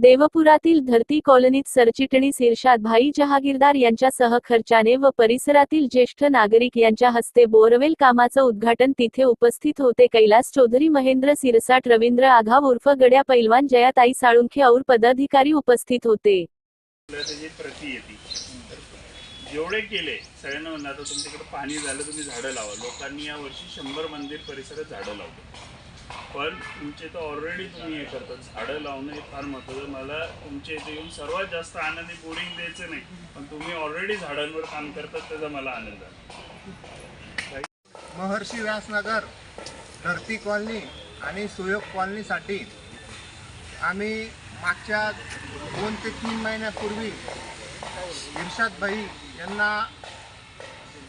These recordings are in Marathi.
देवपुरातील धरती कॉलनीत सरचिटणीस इर्शाद भाई जहागीरदार यांच्यासह खर्चाने व परिसरातील ज्येष्ठ नागरिक यांच्या हस्ते बोरवेल कामाचं उद्घाटन तिथे उपस्थित होते. कैलास चौधरी महेंद्र सिरसाट रवींद्र आघाव उर्फ गड्या पैलवान जयाताई साळुंखे और पदाधिकारी उपस्थित होते. जेवढे केले सगळ्यांना म्हणणं तुमच्याकडे पाणी झालं तुम्ही झाडं लावा. लोकांनी या वर्षी शंभर मंदिर परिसरात झाडं लावली. पण तुमचे तर ऑलरेडी तुम्ही हे करतात. झाडं लावणं हे फार महत्त्वाचं. मला तुमच्या इथे येऊन सर्वात जास्त आनंदी बोरिंग द्यायचं नाही. पण तुम्ही ऑलरेडी झाडांवर काम करतात त्याचा मला आनंद आहे. महर्षी व्यासनगर धरती कॉलनी आणि सुयोग कॉलनीसाठी आम्ही मागच्या दोन ते तीन महिन्यापूर्वी इर्शाद भाई यांना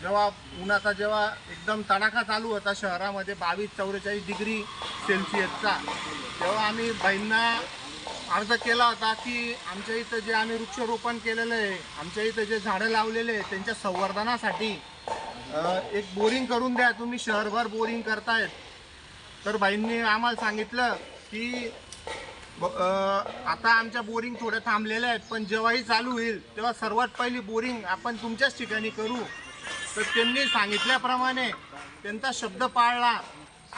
जेव्हा उन्हाचा जेव्हा एकदम तडाखा चालू होता शहरामध्ये बावीस चौवेचाळीस डिग्री सेल्सिअसचा तेव्हा आम्ही बाईंना अर्ज केला होता की आमच्या इथं जे आम्ही वृक्षरोपण केलेलं आहे आमच्या इथं जे झाडं लावलेले आहे त्यांच्या संवर्धनासाठी एक बोरिंग करून द्या तुम्ही शहरभर बोरिंग करतायत. तर बाईंनी आम्हाला सांगितलं की ब- आता आमच्या बोरिंग थोड्या थांबलेल्या आहेत पण जेव्हाही चालू होईल तेव्हा सर्वात पहिली बोरिंग आपण तुमच्याच ठिकाणी करू. तर त्यांनी सांगितल्याप्रमाणे त्यांचा शब्द पाळला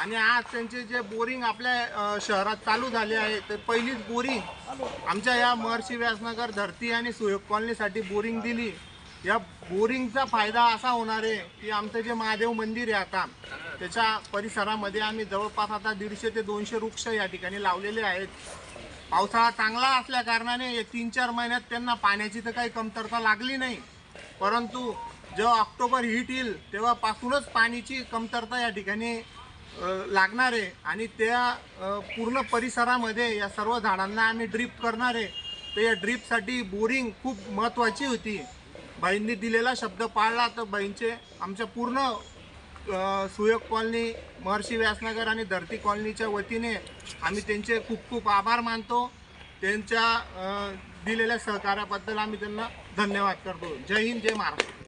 आणि आज त्यांचे जे बोरिंग आपल्या शहरात चालू झाले आहे तर पहिलीच बोरिंग आमच्या या महर्षी व्यासनगर धरती आणि सुयोग कॉलनीसाठी बोरिंग दिली. या बोरिंगचा फायदा असा होणार आहे की आमचं जे महादेव मंदिर आहे आता त्याच्या परिसरामध्ये आम्ही जवळपास आता दीडशे ते दोनशे वृक्ष या ठिकाणी लावलेले आहेत. पावसाळा चांगला असल्या कारणाने तीन चार महिन्यात त्यांना पाण्याची तर काही कमतरता लागली नाही. परंतु जेव्हा ऑक्टोबर हीट येईल तेव्हापासूनच पाण्याची कमतरता या ठिकाणी लागणार आहे. आणि त्या पूर्ण परिसरामध्ये या सर्व झाडांना आम्ही ड्रीप करणार आहे. तर या ड्रीपसाठी बोरिंग खूप महत्त्वाची होती. बाईंनी दिलेला शब्द पाळला तर बाईंचे आमच्या पूर्ण सुयोग कॉलनी महर्षी व्यासनगर आणि धरती कॉलनीच्या वतीने आम्ही त्यांचे खूप खूप आभार मानतो. त्यांच्या दिलेल्या सहकार्याबद्दल आम्ही त्यांना धन्यवाद करतो. जय हिंद जय महाराष्ट्र.